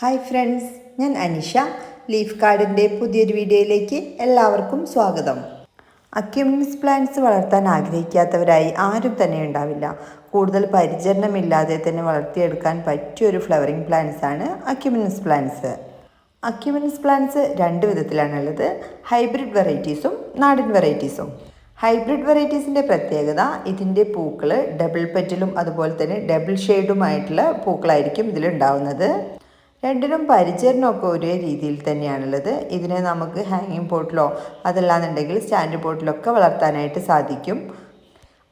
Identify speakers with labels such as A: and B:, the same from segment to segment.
A: Hi friends ഞാൻ Anisha. Leaf കാർഡിന്റെ പുതിയൊരു വീഡിയോയിലേക്ക് എല്ലാവർക്കും സ്വാഗതം. അക്യുമിനിസ് പ്ലാന്റ്സ് വളർത്താൻ ആഗ്രഹിക്കാത്തവരായി ആരും തന്നെ ഉണ്ടാവില്ല. കൂടുതൽ പരിചരണമില്ലാതെ തന്നെ വളർത്തിയെടുക്കാൻ പറ്റിയൊരു ഫ്ലവറിംഗ് പ്ലാന്റ്സ് ആണ് അക്യുമിനിസ് പ്ലാന്റ്സ് അക്യുമിനിസ് പ്ലാന്റ്സ് രണ്ട് വിധത്തിലാണുള്ളത്. ഹൈബ്രിഡ് വെറൈറ്റീസും നാടൻ വെറൈറ്റീസും ഹൈബ്രിഡ് വെറൈറ്റീസിന്റെ പ്രത്യേകത ഇതിന്റെ പൂക്കൾ ഡബിൾ പെറ്റലും അതുപോലെ തന്നെ ഡബിൾ ഷെയ്ഡുമായിട്ടുള്ള പൂക്കളായിരിക്കും ഇതിലുണ്ടാവുന്നത്. രണ്ടിനും പരിചരണമൊക്കെ ഒരേ രീതിയിൽ തന്നെയാണുള്ളത്. ഇതിനെ നമുക്ക് ഹാങ്ങിങ് പോട്ടിലോ അതല്ലാന്നുണ്ടെങ്കിൽ സ്റ്റാൻഡ് പോട്ടിലൊക്കെ വളർത്താനായിട്ട് സാധിക്കും.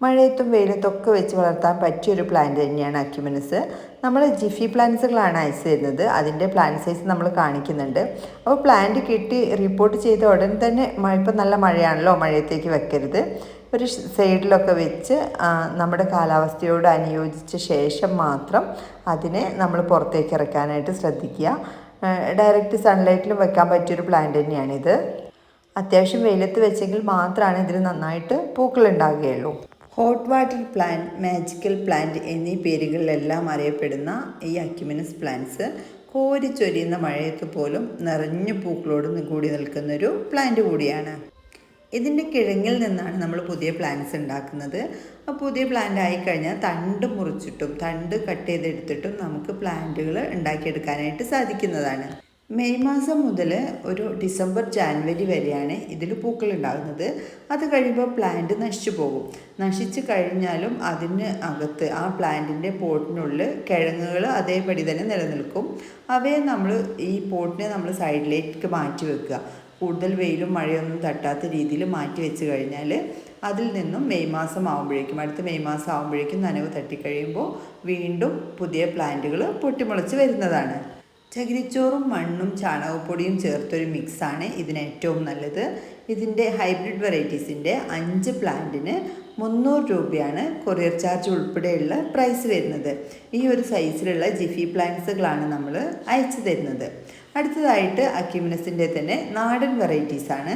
A: മഴയത്തും വെയിലത്തൊക്കെ വെച്ച് വളർത്താൻ പറ്റിയൊരു പ്ലാന്റ് തന്നെയാണ് അക്യുമിനസ് നമ്മൾ ജിഫി പ്ലാന്റ്സുകളാണ് അയച്ചു തരുന്നത്. അതിന്റെ പ്ലാന്റ് സൈസ് നമ്മൾ കാണിക്കുന്നുണ്ട്. അപ്പോൾ പ്ലാന്റ് കിട്ടി റിപ്പോർട്ട് ചെയ്ത ഉടൻ തന്നെ ഇപ്പം നല്ല മഴയാണല്ലോ മഴയത്തേക്ക് വെക്കരുത്. ഒരു സൈഡിലൊക്കെ വെച്ച് നമ്മുടെ കാലാവസ്ഥയോട് അനുയോജിച്ച ശേഷം മാത്രം അതിനെ നമ്മൾ പുറത്തേക്ക് ഇറക്കാനായിട്ട് ശ്രദ്ധിക്കുക. ഡയറക്റ്റ് സൺലൈറ്റിലും വെക്കാൻ പറ്റിയൊരു പ്ലാന്റ് തന്നെയാണിത്. അത്യാവശ്യം വെയിലത്ത് വെച്ചെങ്കിൽ മാത്രമാണ് ഇതിന് നന്നായിട്ട് പൂക്കൾ ഉണ്ടാകുകയുള്ളൂ hot water plant magical plant എന്നീ പേരുകളിലെല്ലാം അറിയപ്പെടുന്ന ഈ അക്യുമിനസ് പ്ലാന്റ്സ് കോരിച്ചൊരിയുന്ന മഴയത്ത് പോലും നിറഞ്ഞു പൂക്കളോട് കൂടി നിൽക്കുന്നൊരു പ്ലാന്റ് കൂടിയാണ്. ഇതിന്റെ കിഴങ്ങിൽ നിന്നാണ് നമ്മൾ പുതിയ പ്ലാന്റ്സ് ഉണ്ടാക്കുന്നത്. ആ പുതിയ പ്ലാന്റ് ആയിക്കഴിഞ്ഞാൽ തണ്ട് മുറിച്ചിട്ടും തണ്ട് കട്ട് ചെയ്തെടുത്തിട്ടും നമുക്ക് പ്ലാന്റുകൾ ഉണ്ടാക്കിയെടുക്കാനായിട്ട് സാധിക്കുന്നതാണ്. മെയ് മാസം മുതൽ ഒരു ഡിസംബർ ജാനുവരി വരെയാണ് ഇതിൽ പൂക്കൾ ഉണ്ടാകുന്നത്. അത് കഴിയുമ്പോൾ പ്ലാന്റ് നശിച്ചു പോകും. നശിച്ചു കഴിഞ്ഞാലും അതിന് അകത്ത് ആ പ്ലാന്റിന്റെ പോട്ടിനുള്ളിൽ കിഴങ്ങുകൾ അതേപടി തന്നെ നിലനിൽക്കും. അവയെ നമ്മൾ ഈ പോട്ടിനെ നമ്മൾ സൈഡിലേക്ക് മാറ്റി വെക്കുക. കൂടുതൽ വെയിലും മഴയൊന്നും തട്ടാത്ത രീതിയിൽ മാറ്റി വെച്ച് കഴിഞ്ഞാൽ അതിൽ നിന്നും മെയ് മാസം ആകുമ്പോഴേക്കും അടുത്ത മെയ് മാസം ആകുമ്പോഴേക്കും നനവ് തട്ടിക്കഴിയുമ്പോൾ വീണ്ടും പുതിയ പ്ലാന്റുകൾ പൊട്ടിമുളച്ച് വരുന്നതാണ്. ചകിരിച്ചോറും മണ്ണും ചാണകപ്പൊടിയും ചേർത്തൊരു മിക്സാണ് ഇതിന് ഏറ്റവും നല്ലത്. ഇതിന്റെ ഹൈബ്രിഡ് വെറൈറ്റീസിന്റെ അഞ്ച് പ്ലാന്റിന് മുന്നൂറ് രൂപയാണ് കൊറിയർ ചാർജ് ഉൾപ്പെടെയുള്ള പ്രൈസ് വരുന്നത്. ഈ ഒരു സൈസിലുള്ള ജിഫി പ്ലാന്റ്സുകളാണ് നമ്മൾ അയച്ചു തരുന്നത്. അടുത്തതായിട്ട് അക്യുമിനസിന്റെ തന്നെ നാടൻ വെറൈറ്റീസാണ്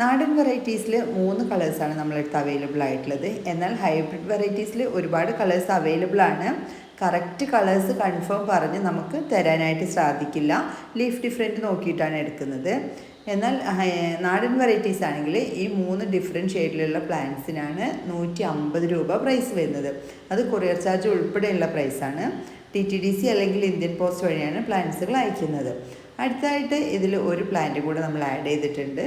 A: നാടൻ വെറൈറ്റീസിൽ മൂന്ന് കളേഴ്സാണ് നമ്മളടുത്ത് അവൈലബിൾ ആയിട്ടുള്ളത്. എന്നാൽ ഹൈബ്രിഡ് വെറൈറ്റീസിൽ ഒരുപാട് കളേഴ്സ് അവൈലബിൾ ആണ്. കറക്റ്റ് കളേഴ്സ് കൺഫേം പറഞ്ഞ് നമുക്ക് തരാനായിട്ട് സാധിക്കില്ല. ലീഫ് ഡിഫറെന്റ് നോക്കിയിട്ടാണ് എടുക്കുന്നത്. എന്നാൽ നാടൻ വെറൈറ്റീസ് ആണെങ്കിൽ ഈ മൂന്ന് ഡിഫറെന്റ് ഷെയ്ഡിലുള്ള പ്ലാന്റ്സിനാണ് നൂറ്റി അമ്പത് രൂപ പ്രൈസ് വരുന്നത്. അത് കൊറിയർ ചാർജ് ഉൾപ്പെടെയുള്ള പ്രൈസാണ് ടി ടി ഡി സി അല്ലെങ്കിൽ ഇന്ത്യൻ പോസ്റ്റ് വഴിയാണ് പ്ലാന്റ്സുകൾ അയക്കുന്നത്. അടുത്തായിട്ട് ഇതിൽ ഒരു പ്ലാന്റ് കൂടെ നമ്മൾ ആഡ് ചെയ്തിട്ടുണ്ട്.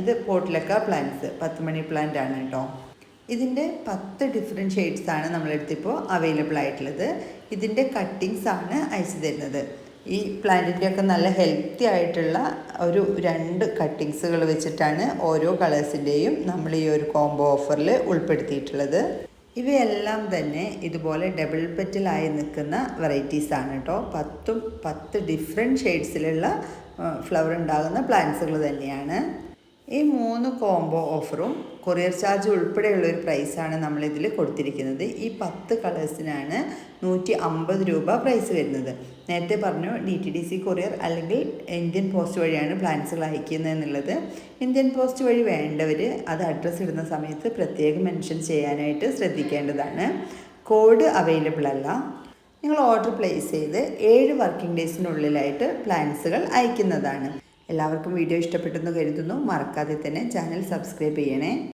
A: ഇത് പോട്ടിലക്ക പ്ലാന്റ്സ് പത്ത് മണി പ്ലാന്റ് ആണ് കേട്ടോ. ഇതിന്റെ പത്ത് ഡിഫറെന്റ് ഷെയ്ഡ്സാണ് നമ്മളെടുത്തിപ്പോൾ അവൈലബിൾ ആയിട്ടുള്ളത്. ഇതിന്റെ കട്ടിങ്സ് ആണ് അയച്ചു തരുന്നത്. ഈ പ്ലാന്റിന്റെയൊക്കെ നല്ല ഹെൽത്തി ആയിട്ടുള്ള ഒരു രണ്ട് കട്ടിങ്സുകൾ വെച്ചിട്ടാണ് ഓരോ കളേഴ്സിന്റെയും നമ്മൾ ഈ ഒരു കോംബോ ഓഫറിൽ ഉൾപ്പെടുത്തിയിട്ടുള്ളത്. ഇവയെല്ലാം തന്നെ ഇതുപോലെ ഡബിൾ പെറ്റിലായി നിൽക്കുന്ന വെറൈറ്റീസാണ് കേട്ടോ പത്തും പത്ത് ഡിഫറെന്റ് ഷെയ്ഡ്സിലുള്ള ഫ്ലവർ ഉണ്ടാകുന്ന പ്ലാന്റ്സുകൾ തന്നെയാണ്. ഈ മൂന്ന് കോംബോ ഓഫറും കൊറിയർ ചാർജ് ഉൾപ്പെടെയുള്ള ഒരു പ്രൈസാണ് നമ്മളിതിൽ കൊടുത്തിരിക്കുന്നത്. ഈ പത്ത് കളേഴ്സിനാണ് നൂറ്റി അമ്പത് രൂപ പ്രൈസ് വരുന്നത്. നേരത്തെ പറഞ്ഞു D T D C courier അല്ലെങ്കിൽ ഇന്ത്യൻ പോസ്റ്റ് വഴിയാണ് പ്ലാൻസുകൾ അയക്കുന്നത് എന്നുള്ളത്. ഇന്ത്യൻ പോസ്റ്റ് വഴി വേണ്ടവർ അത് അഡ്രസ്സ് ഇടുന്ന സമയത്ത് പ്രത്യേകം മെൻഷൻ ചെയ്യാനായിട്ട് ശ്രദ്ധിക്കേണ്ടതാണ്. കോഡ് അവൈലബിൾ അല്ല. നിങ്ങൾ ഓർഡർ പ്ലേസ് ചെയ്ത് ഏഴ് വർക്കിംഗ് ഡേയ്സിനുള്ളിലായിട്ട് പ്ലാൻസുകൾ അയക്കുന്നതാണ്. എല്ലാവർക്കും വീഡിയോ ഇഷ്ടപ്പെട്ടെന്ന് കരുതുന്നു. മറക്കാതെ തന്നെ ചാനൽ സബ്സ്ക്രൈബ് ചെയ്യണേ.